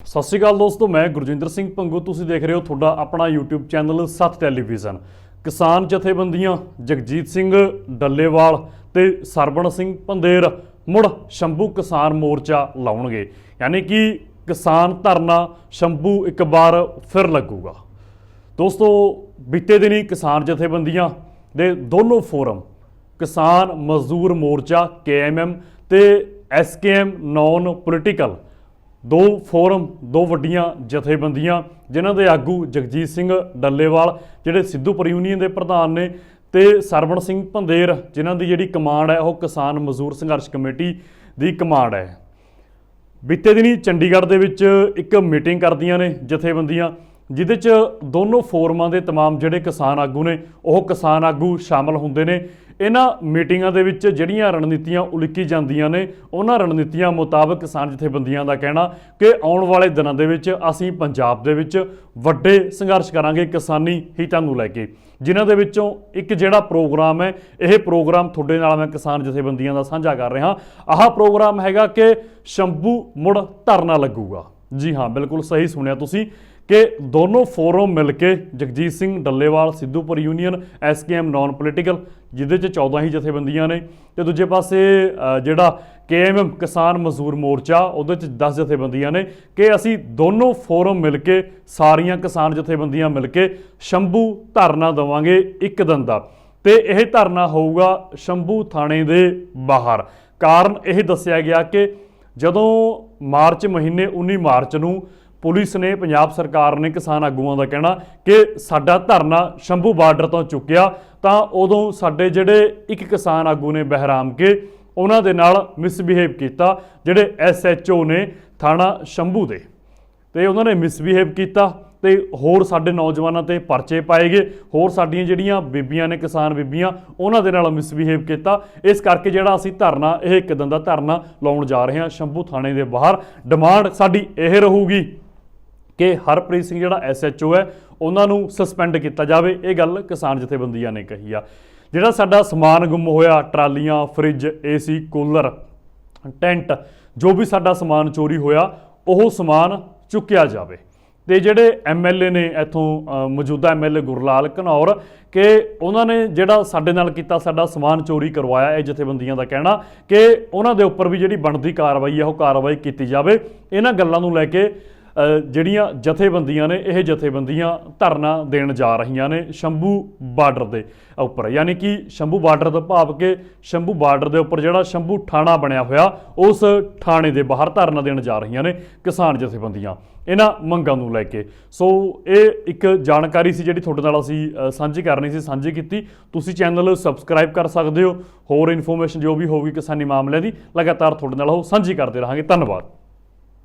ਸਤਿ ਸ਼੍ਰੀ ਅਕਾਲ ਦੋਸਤੋ, ਮੈਂ ਗੁਰਜਿੰਦਰ ਸਿੰਘ ਪੰਗੂ। ਤੁਸੀਂ ਦੇਖ ਰਹੇ ਹੋ ਤੁਹਾਡਾ ਆਪਣਾ YouTube ਚੈਨਲ ਸੱਤ ਟੈਲੀਵਿਜ਼ਨ। ਕਿਸਾਨ ਜਥੇਬੰਦੀਆਂ ਜਗਜੀਤ ਸਿੰਘ ਡੱਲੇਵਾਲ ਤੇ ਸਰਬਣ ਸਿੰਘ ਪੰਦੇਰ ਮੁੜ ਸ਼ੰਭੂ ਕਿਸਾਨ ਮੋਰਚਾ ਲਾਉਣਗੇ। ਯਾਨੀ ਕਿ ਕਿਸਾਨ ਧਰਨਾ ਸ਼ੰਭੂ ਇੱਕ ਵਾਰ ਫਿਰ ਲੱਗੂਗਾ। ਦੋਸਤੋ, ਬੀਤੇ ਦਿਨੀ ਕਿਸਾਨ ਜਥੇਬੰਦੀਆਂ ਦੇ ਦੋਨੋਂ ਫੋਰਮ, ਕਿਸਾਨ ਮਜ਼ਦੂਰ ਮੋਰਚਾ ਕੇਐਮਐਮ ਤੇ ਐਸਕੇਐਮ ਨਾਨ ਪੋਲੀਟੀਕਲ ਦੋ ਫੋਰਮ ਦੋ ਵੱਡੀਆਂ ਜਥੇਬੰਦੀਆਂ ਜਿਨ੍ਹਾਂ ਦੇ ਆਗੂ ਜਗਜੀਤ ਸਿੰਘ ਡੱਲੇਵਾਲ ਜਿਹੜੇ ਸਿੱਧੂਪੁਰ ਯੂਨੀਅਨ ਦੇ ਪ੍ਰਧਾਨ ਨੇ ਤੇ ਸਰਵਣ ਸਿੰਘ ਭੰਦੇਰ ਜਿਨ੍ਹਾਂ ਦੀ ਜਿਹੜੀ ਕਮਾਂਡ ਹੈ ਉਹ ਕਿਸਾਨ ਮਜ਼ਦੂਰ ਸੰਘਰਸ਼ ਕਮੇਟੀ ਦੀ ਕਮਾਂਡ ਹੈ ਬੀਤੇ ਦਿਨੀ ਚੰਡੀਗੜ੍ਹ ਦੇ ਵਿੱਚ ਇੱਕ ਮੀਟਿੰਗ ਕਰਦੀਆਂ ਨੇ ਜਥੇਬੰਦੀਆਂ ਜਿਹਦੇ 'ਚ ਦੋਨੋਂ ਫੋਰਮਾਂ ਦੇ तमाम ਜਿਹੜੇ ਕਿਸਾਨ ਆਗੂ ਨੇ ਉਹ ਕਿਸਾਨ ਆਗੂ ਸ਼ਾਮਲ ਹੁੰਦੇ ਨੇ ਇਹਨਾਂ ਮੀਟਿੰਗਾਂ ਦੇ ਵਿੱਚ ਜਿਹੜੀਆਂ ਰਣਨੀਤੀਆਂ ਉਲੀਕੀ ਜਾਂਦੀਆਂ ਨੇ, ਉਹਨਾਂ ਰਣਨੀਤੀਆਂ ਮੁਤਾਬਕ ਕਿਸਾਨ ਜਥੇਬੰਦੀਆਂ ਦਾ ਕਹਿਣਾ ਕਿ ਆਉਣ ਵਾਲੇ ਦਿਨਾਂ ਦੇ ਵਿੱਚ ਅਸੀਂ ਪੰਜਾਬ ਦੇ ਵਿੱਚ ਵੱਡੇ ਸੰਘਰਸ਼ ਕਰਾਂਗੇ ਕਿਸਾਨੀ ਹਿੱਤਾਂ ਨੂੰ ਲੈ ਕੇ। ਜਿਨ੍ਹਾਂ ਦੇ ਵਿੱਚੋਂ ਇੱਕ ਜਿਹੜਾ ਪ੍ਰੋਗਰਾਮ ਹੈ, ਇਹ ਪ੍ਰੋਗਰਾਮ ਤੁਹਾਡੇ ਨਾਲ ਮੈਂ ਕਿਸਾਨ ਜਥੇਬੰਦੀਆਂ ਦਾ ਸਾਂਝਾ ਕਰ ਰਿਹਾ। ਆਹ ਪ੍ਰੋਗਰਾਮ ਹੈਗਾ ਕਿ ਸ਼ੰਭੂ ਮੁੜ ਧਰਨਾ ਲੱਗੂਗਾ। ਜੀ ਹਾਂ, ਬਿਲਕੁਲ ਸਹੀ ਸੁਣਿਆ ਤੁਸੀਂ ਕਿ ਦੋਨੋਂ ਫੋਰਮ ਮਿਲ ਕੇ Jagjit Singh Dallewal, Sidhupur union SKM non political ਜਿਹਦੇ ਚ 14 ਹੀ ਜਥੇਬੰਦੀਆਂ ਨੇ ਤੇ ਦੂਜੇ ਪਾਸੇ ਅ, ਜਿਹੜਾ ਕੇਐਮਐਮ ਕਿਸਾਨ ਮਜ਼ਦੂਰ ਮੋਰਚਾ ਉਹਦੇ ਚ 10 ਜਥੇਬੰਦੀਆਂ ਨੇ ਕਿ ਅਸੀਂ ਦੋਨੋਂ ਫੋਰਮ ਮਿਲ ਕੇ ਸਾਰੀਆਂ ਕਿਸਾਨ ਜਥੇਬੰਦੀਆਂ ਮਿਲ ਕੇ ਸ਼ੰਭੂ ਧਰਨਾ ਦੇਵਾਂਗੇ ਇੱਕ ਦਿਨ ਦਾ। ਤੇ ਇਹ ਧਰਨਾ ਹੋਊਗਾ ਸ਼ੰਭੂ ਥਾਣੇ ਦੇ ਬਾਹਰ। ਕਾਰਨ ਇਹ ਦੱਸਿਆ ਗਿਆ ਕਿ ਜਦੋਂ ਮਾਰਚ ਮਹੀਨੇ 19 ਮਾਰਚ ਨੂੰ ਪੁਲਿਸ ਨੇ ਪੰਜਾਬ ਸਰਕਾਰ ਨੇ ਕਿਸਾਨ ਆਗੂਆਂ ਦਾ ਕਹਿਣਾ ਕਿ ਸਾਡਾ ਧਰਨਾ ਸ਼ੰਭੂ ਬਾਰਡਰ ਤੋਂ ਚੁੱਕਿਆ, ਤਾਂ ਉਦੋਂ ਸਾਡੇ ਜਿਹੜੇ ਇੱਕ ਕਿਸਾਨ ਆਗੂ ਨੇ ਬਹਿਰਾਮ ਕੇ, ਉਹਨਾਂ ਦੇ ਨਾਲ ਮਿਸਬਿਹੇਵ ਕੀਤਾ, ਜਿਹੜੇ ਐਸਐਚਓ ਨੇ ਥਾਣਾ ਸ਼ੰਭੂ ਦੇ। ਤੇ ਉਹਨਾਂ ਨੇ ਮਿਸਬਿਹੇਵ ਕੀਤਾ ਤੇ ਹੋਰ ਸਾਡੇ ਨੌਜਵਾਨਾਂ ਤੇ ਪਰਚੇ ਪਾਏ ਗਏ। ਹੋਰ ਸਾਡੀਆਂ ਜਿਹੜੀਆਂ ਬੀਬੀਆਂ ਨੇ, ਕਿਸਾਨ ਬੀਬੀਆਂ, ਉਹਨਾਂ ਦੇ ਨਾਲ ਮਿਸਬਿਹੇਵ ਕੀਤਾ। ਇਸ ਕਰਕੇ ਜਿਹੜਾ ਅਸੀਂ ਧਰਨਾ, ਇਹ ਇੱਕ ਦਿਨ ਦਾ ਧਰਨਾ ਲਾਉਣ ਜਾ ਰਹੇ ਹਾਂ ਸ਼ੰਭੂ ਥਾਣੇ ਦੇ ਬਾਹਰ। ਡਿਮਾਂਡ ਸਾਡੀ ਇਹ ਰਹੂਗੀ। ਕਿ ਹਰਪ੍ਰੀਤ ਸਿੰਘ ਜਿਹੜਾ ਐਸਐਚਓ ਹੈ, ਉਹਨਾਂ ਨੂੰ ਸਸਪੈਂਡ ਕੀਤਾ ਜਾਵੇ। ਇਹ ਗੱਲ ਕਿਸਾਨ ਜਥੇਬੰਦੀਆਂ ਨੇ ਕਹੀ ਆ। ਜਿਹੜਾ ਸਾਡਾ ਸਮਾਨ ਗੁੰਮ ਹੋਇਆ, ਟਰਾਲੀਆਂ, ਫ੍ਰਿਜ ਏਸੀ ਕੂਲਰ, ਟੈਂਟ, ਜੋ ਵੀ ਸਾਡਾ ਸਮਾਨ ਚੋਰੀ ਹੋਇਆ, ਉਹ ਸਮਾਨ ਚੁੱਕਿਆ ਜਾਵੇ। ਤੇ ਜਿਹੜੇ ਐਮਐਲਏ ਨੇ ਇਥੋਂ ਮੌਜੂਦਾ ਐਮਐਲਏ ਗੁਰਲਾਲ ਘਨੌਰ ਕਿ ਉਹਨਾਂ ਨੇ ਜਿਹੜਾ ਸਾਡੇ ਨਾਲ ਕੀਤਾ, ਸਾਡਾ ਸਮਾਨ ਚੋਰੀ ਕਰਵਾਇਆ, ਇਹ ਜਥੇਬੰਦੀਆਂ ਦਾ ਕਹਿਣਾ ਕਿ ਉਹਨਾਂ ਦੇ ਉੱਪਰ ਵੀ ਜਿਹੜੀ ਬਣਦੀ ਕਾਰਵਾਈ ਹੈ ਉਹ ਕਾਰਵਾਈ ਕੀਤੀ ਜਾਵੇ। ਇਹਨਾਂ ਗੱਲਾਂ ਨੂੰ ਲੈ ਕੇ ਜਿਹੜੀਆਂ ਜਥੇਬੰਦੀਆਂ ਨੇ, ਇਹ ਜਥੇਬੰਦੀਆਂ ਧਰਨਾ ਦੇਣ ਜਾ ਰਹੀਆਂ ਨੇ ਸ਼ੰਭੂ ਬਾਰਡਰ ਦੇ ਉੱਪਰ। ਯਾਨੀ ਕਿ ਸ਼ੰਭੂ ਬਾਰਡਰ ਤੋਂ ਭਾਵ ਕੇ ਸ਼ੰਭੂ ਬਾਰਡਰ ਦੇ ਉੱਪਰ ਜਿਹੜਾ ਸ਼ੰਭੂ ਥਾਣਾ ਬਣਿਆ ਹੋਇਆ, ਉਸ ਥਾਣੇ ਦੇ ਬਾਹਰ ਧਰਨਾ ਦੇਣ ਜਾ ਰਹੀਆਂ ਨੇ ਕਿਸਾਨ ਜਥੇਬੰਦੀਆਂ ਇਹਨਾਂ ਮੰਗਾਂ ਨੂੰ ਲੈ ਕੇ। ਸੋ ਇਹ ਇੱਕ ਜਾਣਕਾਰੀ ਸੀ ਜਿਹੜੀ ਤੁਹਾਡੇ ਨਾਲ ਅਸੀਂ ਸਾਂਝੀ ਕਰਨੀ ਸੀ, ਸਾਂਝੀ ਕੀਤੀ। ਤੁਸੀਂ ਚੈਨਲ ਸਬਸਕ੍ਰਾਈਬ ਕਰ ਸਕਦੇ ਹੋ। ਹੋਰ ਇਨਫੋਰਮੇਸ਼ਨ ਜੋ ਵੀ ਹੋਊਗੀ ਕਿਸਾਨੀ ਮਾਮਲੇ ਦੀ ਲਗਾਤਾਰ ਤੁਹਾਡੇ ਨਾਲ ਉਹ ਸਾਂਝੀ ਕਰਦੇ ਰਹਾਂਗੇ। ਧੰਨਵਾਦ।